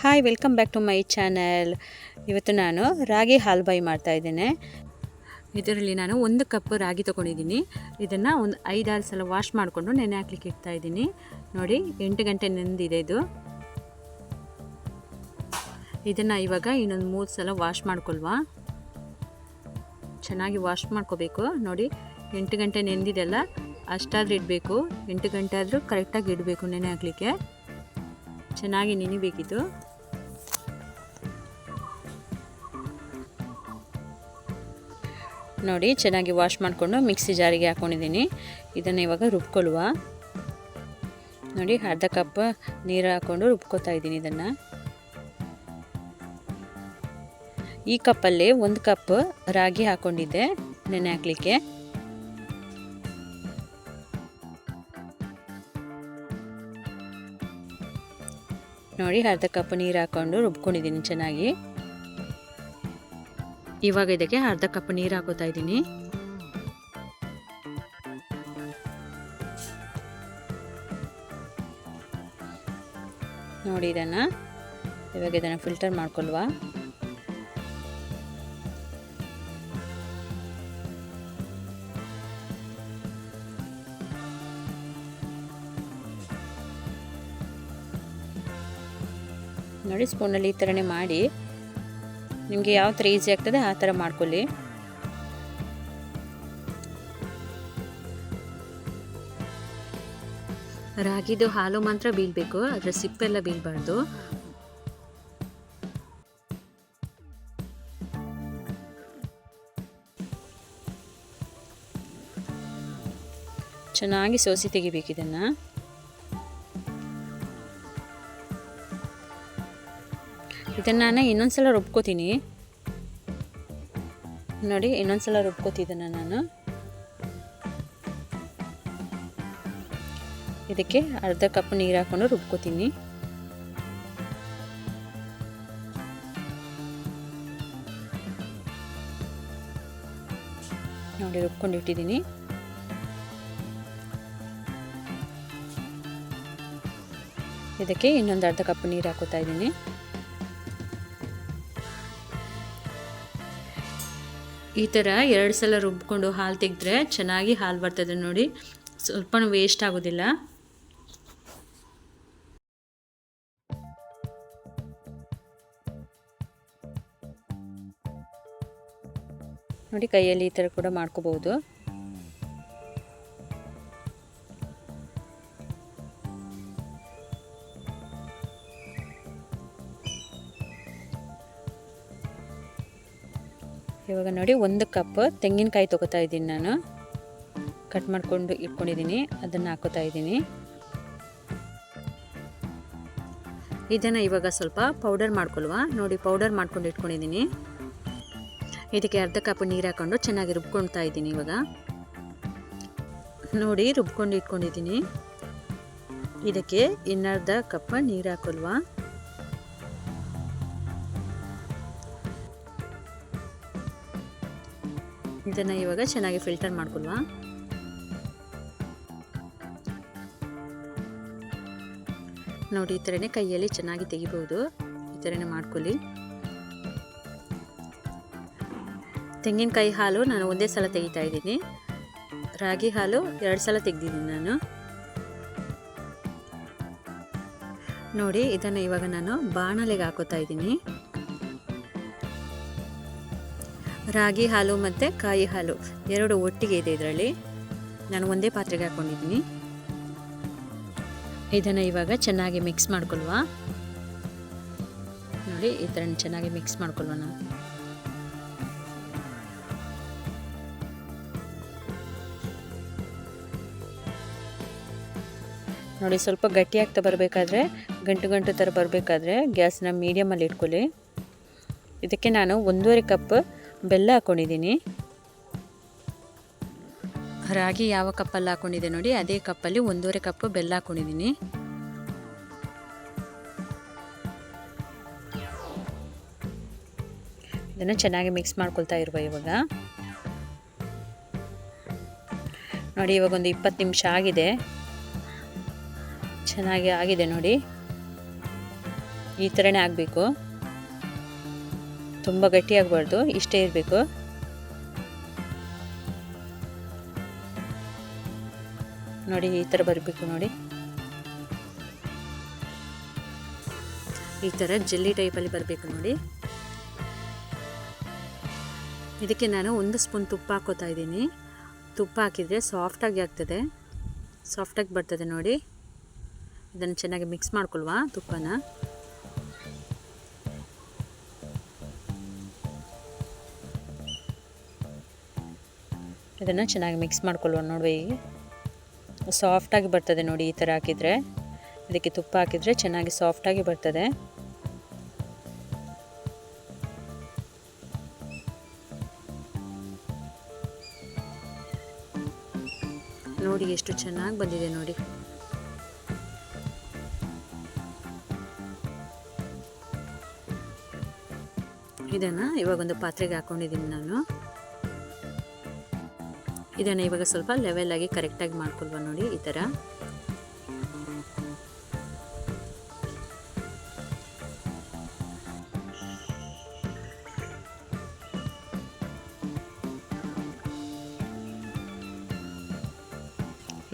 Hi welcome back to my channel ಇವತ್ತು ನಾನು ರಾಗಿ ಹಾಲ್ಬಾಯಿ ಮಾಡ್ತಾ ಇದ್ದೇನೆ. ಇದರಲ್ಲಿ ನಾನು ಒಂದು ಕಪ್ ರಾಗಿ ತೊಗೊಂಡಿದ್ದೀನಿ. ಇದನ್ನು ಒಂದು ಐದಾರು ಸಲ ವಾಶ್ ಮಾಡಿಕೊಂಡು ನೆನೆ ಹಾಕ್ಲಿಕ್ಕೆ ಇಡ್ತಾ ಇದ್ದೀನಿ. ನೋಡಿ, ಎಂಟು ಗಂಟೆ ನೆನೆದಿದೆ ಇದು. ಇದನ್ನು ಇವಾಗ ಇನ್ನೊಂದು ಮೂರು ಸಲ ವಾಶ್ ಮಾಡ್ಕೊಳ್ವಾ. ಚೆನ್ನಾಗಿ ವಾಶ್ ಮಾಡ್ಕೋಬೇಕು. ನೋಡಿ, ಎಂಟು ಗಂಟೆ ನೆಂದಿದೆಲ್ಲ ಅಷ್ಟಾದ್ರೂ ಇಡಬೇಕು. ಎಂಟು ಗಂಟೆ ಆದರೂ ಕರೆಕ್ಟಾಗಿ ಇಡಬೇಕು ನೆನೆ ಹಾಕಲಿಕ್ಕೆ. ಚೆನ್ನಾಗಿ ನೆನಿಬೇಕಿತ್ತು ನೋಡಿ, ಚೆನ್ನಾಗಿ ವಾಶ್ ಮಾಡಿಕೊಂಡು ಮಿಕ್ಸಿ ಜಾರಿಗೆ ಹಾಕ್ಕೊಂಡಿದ್ದೀನಿ ಇದನ್ನು ಇವಾಗ ರುಬ್ಕೊಳ್ಳುವ. ನೋಡಿ, ಅರ್ಧ ಕಪ್ ನೀರು ಹಾಕ್ಕೊಂಡು ರುಬ್ಕೋತಾ ಇದ್ದೀನಿ ಇದನ್ನು. ಈ ಕಪ್ಪಲ್ಲಿ ಒಂದು ಕಪ್ ರಾಗಿ ಹಾಕ್ಕೊಂಡಿದ್ದೆ ನೆನೆ ಹಾಕಲಿಕ್ಕೆ. ನೋಡಿ, ಅರ್ಧ ಕಪ್ ನೀರು ಹಾಕ್ಕೊಂಡು ರುಬ್ಕೊಂಡಿದ್ದೀನಿ ಚೆನ್ನಾಗಿ. ಇವಾಗ ಇದಕ್ಕೆ ಅರ್ಧ ಕಪ್ ನೀರು ಹಾಕೋತಾ ಇದ್ದೀನಿ. ನೋಡಿ ಇದನ್ನ. ಇವಾಗ ಇದನ್ನು ಫಿಲ್ಟರ್ ಮಾಡ್ಕೊಲ್ವಾ ನೋಡಿ ಸ್ಪೂನಲ್ಲಿ ಈ ಥರನೇ ಮಾಡಿ. ನಿಮಗೆ ಯಾವ ಥರ ಈಸಿ ಆಗ್ತದೆ ಆ ಥರ ಮಾಡ್ಕೊಳ್ಳಿ. ರಾಗಿದು ಹಾಲು ಮಾತ್ರ ಬೀಳಬೇಕು ಅದರ ಸಿಪ್ಪೆಲ್ಲ ಬೀಳಬಾರ್ದು. ಚೆನ್ನಾಗಿ ಸೋಸಿ ತೆಗಿಬೇಕು ಇದನ್ನು. ಇದನ್ನು ನಾನು ಇನ್ನೊಂದು ಸಲ ರುಬ್ಕೋತೀನಿ. ನೋಡಿ ಇನ್ನೊಂದು ಸಲ ನಾನು. ಇದಕ್ಕೆ ಅರ್ಧ ಕಪ್ ನೀರು ಹಾಕ್ಕೊಂಡು ರುಬ್ಕೋತೀನಿ. ನೋಡಿ, ರುಬ್ಕೊಂಡು ಇಟ್ಟಿದ್ದೀನಿ. ಇದಕ್ಕೆ ಇನ್ನೊಂದು ಅರ್ಧ ಕಪ್ ನೀರು ಹಾಕೋತಾ ಇದ್ದೀನಿ. ಈ ಥರ ಎರಡು ಸಲ ರುಬ್ಕೊಂಡು ಹಾಲು ತೆಗೆದ್ರೆ ಚೆನ್ನಾಗಿ ಹಾಲು ಬರ್ತದೆ ನೋಡಿ. ಸ್ವಲ್ಪ ವೇಸ್ಟ್ ಆಗೋದಿಲ್ಲ. ನೋಡಿ ಕೈಯಲ್ಲಿ ಈ ಥರ ಕೂಡ ಮಾಡ್ಕೋಬಹುದು ಇವಾಗ ನೋಡಿ ಒಂದು ಕಪ್ ತೆಂಗಿನಕಾಯಿ ತಗೋತಾ ಇದ್ದೀನಿ ನಾನು. ಕಟ್ ಮಾಡಿಕೊಂಡು ಇಟ್ಕೊಂಡಿದ್ದೀನಿ. ಅದನ್ನು ಹಾಕೋತಾ ಇದ್ದೀನಿ. ಇದನ್ನು ಇವಾಗ ಸ್ವಲ್ಪ ಪೌಡರ್ ಮಾಡ್ಕೊಳ್ವ. ನೋಡಿ ಪೌಡರ್ ಮಾಡ್ಕೊಂಡು ಇಟ್ಕೊಂಡಿದ್ದೀನಿ. ಇದಕ್ಕೆ ಅರ್ಧ ಕಪ್ ನೀರು ಹಾಕ್ಕೊಂಡು ಚೆನ್ನಾಗಿ ರುಬ್ಕೊಳ್ತಾ ಇದ್ದೀನಿ ಇವಾಗ. ನೋಡಿ, ರುಬ್ಕೊಂಡು ಇಟ್ಕೊಂಡಿದ್ದೀನಿ. ಇದಕ್ಕೆ ಇನ್ನರ್ಧ ಕಪ್ ನೀರು ಹಾಕೊಲ್ವಾ ಇದನ್ನು ಇವಾಗ ಚೆನ್ನಾಗಿ ಫಿಲ್ಟರ್ ಮಾಡ್ಕೊಳ್ವಾ ನೋಡಿ, ಈ ಥರನೇ ಕೈಯಲ್ಲಿ ಚೆನ್ನಾಗಿ ತೆಗಿಬಹುದು ಈ ಥರನೇ ಮಾಡ್ಕೊಳ್ಳಿ. ತೆಂಗಿನಕಾಯಿ ಹಾಲು ನಾನು ಒಂದೇ ಸಲ ತೆಗಿತಾ ಇದ್ದೀನಿ. ರಾಗಿ ಹಾಲು ಎರಡು ಸಲ ತೆಗೆದಿದ್ದೀನಿ ನಾನು. ನೋಡಿ, ಇದನ್ನು ಇವಾಗ ನಾನು ಬಾಣಲೆಗೆ ಹಾಕೋತಾ ಇದ್ದೀನಿ. ರಾಗಿ ಹಾಲು ಮತ್ತು ಕಾಯಿ ಹಾಲು ಎರಡು ಒಟ್ಟಿಗೆ ಇದೆ ಇದರಲ್ಲಿ. ನಾನು ಒಂದೇ ಪಾತ್ರೆಗೆ ಹಾಕ್ಕೊಂಡಿದ್ದೀನಿ ಇದನ್ನು ಇವಾಗ ಚೆನ್ನಾಗಿ ಮಿಕ್ಸ್ ಮಾಡ್ಕೊಳ್ವಾ. ನೋಡಿ, ಈ ಥರ ಚೆನ್ನಾಗಿ ಮಿಕ್ಸ್ ಮಾಡ್ಕೊಳ್ವಣ ನೋಡಿ, ಸ್ವಲ್ಪ ಗಟ್ಟಿ ಆಗ್ತಾ ಬರಬೇಕಾದ್ರೆ, ಗಂಟು ಗಂಟು ಥರ ಬರಬೇಕಾದ್ರೆ ಗ್ಯಾಸ್ನ ಮೀಡಿಯಮಲ್ಲಿ ಇಟ್ಕೊಳ್ಳಿ. ಇದಕ್ಕೆ ನಾನು ಒಂದೂವರೆ ಕಪ್ ಬೆಲ್ಲ ಹಾಕ್ಕೊಂಡಿದ್ದೀನಿ ರಾಗಿ ಯಾವ ಕಪ್ಪಲ್ಲಿ ಹಾಕೊಂಡಿದೆ ನೋಡಿ ಅದೇ ಕಪ್ಪಲ್ಲಿ ಒಂದೂವರೆ ಕಪ್ಪು ಬೆಲ್ಲ ಹಾಕ್ಕೊಂಡಿದ್ದೀನಿ ಇದನ್ನು ಚೆನ್ನಾಗಿ ಮಿಕ್ಸ್ ಮಾಡ್ಕೊಳ್ತಾ ಇರುವ ಇವಾಗ. ನೋಡಿ ಇವಾಗ ಒಂದು ಇಪ್ಪತ್ತು ನಿಮಿಷ ಆಗಿದೆ. ಚೆನ್ನಾಗಿ ಆಗಿದೆ ನೋಡಿ. ಈ ಥರನೇ ಆಗಬೇಕು. ತುಂಬ ಗಟ್ಟಿಯಾಗಬಾರ್ದು, ಇಷ್ಟೇ ಇರಬೇಕು. ನೋಡಿ, ಈ ಥರ ಬರಬೇಕು ನೋಡಿ. ಈ ಥರ ಜೆಲ್ಲಿ ಟೈಪಲ್ಲಿ ಬರಬೇಕು ನೋಡಿ. ಇದಕ್ಕೆ ನಾನು ಒಂದು ಸ್ಪೂನ್ ತುಪ್ಪ ಹಾಕೋತಾ ಇದ್ದೀನಿ. ತುಪ್ಪ ಹಾಕಿದರೆ ಸಾಫ್ಟಾಗಿ ಆಗ್ತದೆ. ಸಾಫ್ಟಾಗಿ ಬರ್ತದೆ ನೋಡಿ. ಇದನ್ನು ಚೆನ್ನಾಗಿ ಮಿಕ್ಸ್ ಮಾಡ್ಕೊಳ್ವಾ ತುಪ್ಪನ. ಇದನ್ನು ಚೆನ್ನಾಗಿ ಮಿಕ್ಸ್ ಮಾಡ್ಕೊಳ್ಳೋಣ ನೋಡಿ ಸಾಫ್ಟಾಗಿ ಬರ್ತದೆ ನೋಡಿ ಈ ಥರ ಹಾಕಿದರೆ. ಇದಕ್ಕೆ ತುಪ್ಪ ಹಾಕಿದರೆ ಚೆನ್ನಾಗಿ ಸಾಫ್ಟಾಗಿ ಬರ್ತದೆ. ನೋಡಿ ಎಷ್ಟು ಚೆನ್ನಾಗಿ ಬಂದಿದೆ ನೋಡಿ. ಇದನ್ನು ಇವಾಗ ಒಂದು ಪಾತ್ರೆಗೆ ಹಾಕೊಂಡಿದ್ದೀನಿ ನಾನು. ಇದನ್ನು ಇವಾಗ ಸ್ವಲ್ಪ ಲೆವೆಲ್ ಆಗಿ ಕರೆಕ್ಟಾಗಿ ಮಾಡ್ಕೊಳ್ವ ನೋಡಿ ಈ ಥರ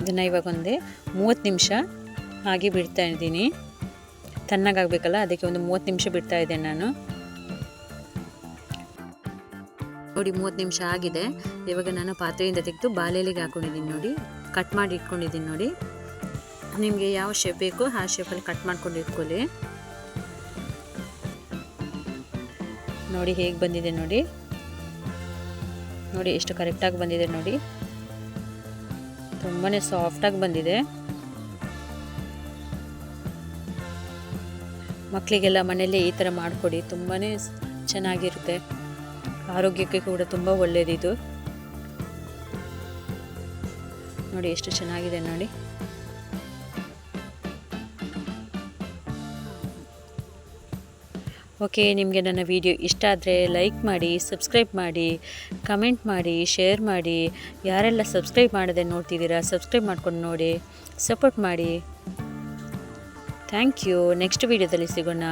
ಇದನ್ನು ಇವಾಗ ಒಂದೇ ಮೂವತ್ತು ನಿಮಿಷ ಹಾಗೆ ಬಿಡ್ತಾ ಇದ್ದೀನಿ. ತಣ್ಣಗಾಗಬೇಕಲ್ಲ, ಅದಕ್ಕೆ ಒಂದು ಮೂವತ್ತು ನಿಮಿಷ ಬಿಡ್ತಾ ಇದ್ದೇನೆ ನಾನು. ನೋಡಿ, ಮೂವತ್ತು ನಿಮಿಷ ಆಗಿದೆ. ಇವಾಗ ನಾನು ಪಾತ್ರೆಯಿಂದ ತೆಗೆದು ಬಾಲೆಲಿಗೆ ಹಾಕೊಂಡಿದ್ದೀನಿ ನೋಡಿ. ಕಟ್ ಮಾಡಿ ಇಟ್ಕೊಂಡಿದ್ದೀನಿ ನೋಡಿ. ನಿಮಗೆ ಯಾವ ಶೇಪ್ ಬೇಕೋ ಆ ಶೇಪಲ್ಲಿ ಕಟ್ ಮಾಡ್ಕೊಂಡು ಇಟ್ಕೊಳ್ಳಿ. ನೋಡಿ, ಹೇಗೆ ಬಂದಿದೆ ನೋಡಿ. ನೋಡಿ, ಎಷ್ಟು ಕರೆಕ್ಟಾಗಿ ಬಂದಿದೆ ನೋಡಿ. ತುಂಬಾ ಸಾಫ್ಟಾಗಿ ಬಂದಿದೆ. ಮಕ್ಕಳಿಗೆಲ್ಲ ಮನೆಯಲ್ಲೇ ಈ ಥರ ಮಾಡಿಕೊಡಿ. ತುಂಬಾ ಚೆನ್ನಾಗಿರುತ್ತೆ. ಆರೋಗ್ಯಕ್ಕೆ ಕೂಡ ತುಂಬ ಒಳ್ಳೆಯದಿದು ನೋಡಿ ಎಷ್ಟು ಚೆನ್ನಾಗಿದೆ ನೋಡಿ. ಓಕೆ, ನಿಮಗೆ ನನ್ನ ವಿಡಿಯೋ ಇಷ್ಟ ಆದರೆ ಲೈಕ್ ಮಾಡಿ, ಸಬ್ಸ್ಕ್ರೈಬ್ ಮಾಡಿ, ಕಮೆಂಟ್ ಮಾಡಿ, ಶೇರ್ ಮಾಡಿ. ಯಾರೆಲ್ಲ ಸಬ್ಸ್ಕ್ರೈಬ್ ಮಾಡದೆ ನೋಡ್ತಿದ್ದೀರಾ, ಸಬ್ಸ್ಕ್ರೈಬ್ ಮಾಡ್ಕೊಂಡು ನೋಡಿ, ಸಪೋರ್ಟ್ ಮಾಡಿ. Thank you. ನೆಕ್ಸ್ಟ್ ವೀಡಿಯೋದಲ್ಲಿ ಸಿಗೋಣ.